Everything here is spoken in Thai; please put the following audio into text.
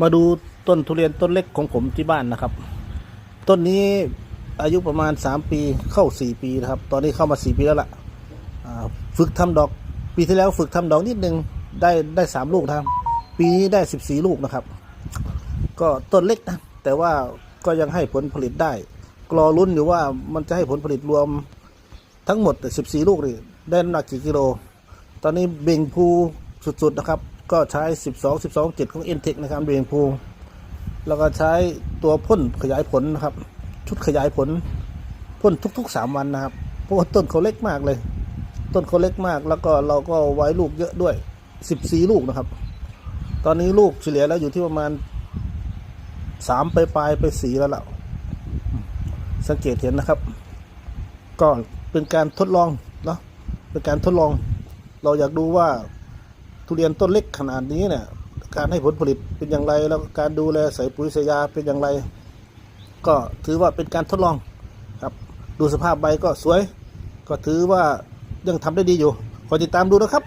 มาดูต้นทุเรียนต้นเล็กของผมที่บ้านนะครับ ต้นนี้อายุประมาณ 3 ปีเข้า 4 ปีนะครับ ตอนนี้เข้ามา 4 ปีแล้วล่ะอ่าฝึกทำดอก ปีที่แล้วฝึกทำดอกนิดนึงได้ได้ 3 ลูกนะครับ ปีนี้ได้ 14 ลูกนะครับ ก็ต้นเล็กนะ แต่ว่าก็ยังให้ผลผลิตได้กรอลุ้นอยู่ว่ามันจะให้ผลผลิตรวมทั้งหมด 14 ลูกนี่ได้น้ำหนักกี่กิโล ตอนนี้เบ่งพูสุดๆนะครับ ก็ใช้ 12 12 7 ของ n t e c นะครับเบ่งพูแล้วก็ใช้ตัวพ่นขยายผลนะครับ ชุดขยายผลพ่นทุก ๆ 3 วันนะครับเพราะว่าต้นเขาเล็กมากเลย ต้นเขาเล็กมาก แล้วก็เราก็ไว้ลูกเยอะด้วย 14 ลูกนะครับ ตอนนี้ลูกเฉลี่ยแล้วอยู่ที่ประมาณ 3 ไปปลายไปสีแล้วล่ะสังเกตเห็นนะครับ ก็เป็นการทดลองเนาะเป็นการทดลอง เราอยากดูว่า ทุเรียนต้นเล็กขนาดนี้เนี่ยการให้ผลผลิตเป็นอย่างไร แล้วการดูแลใส่ปุ๋ยใส่ยาเป็นอย่างไร ก็ถือว่าเป็นการทดลองครับ ดูสภาพใบก็สวย ก็ถือว่ายังทำได้ดีอยู่คอยติดตามดูนะครับ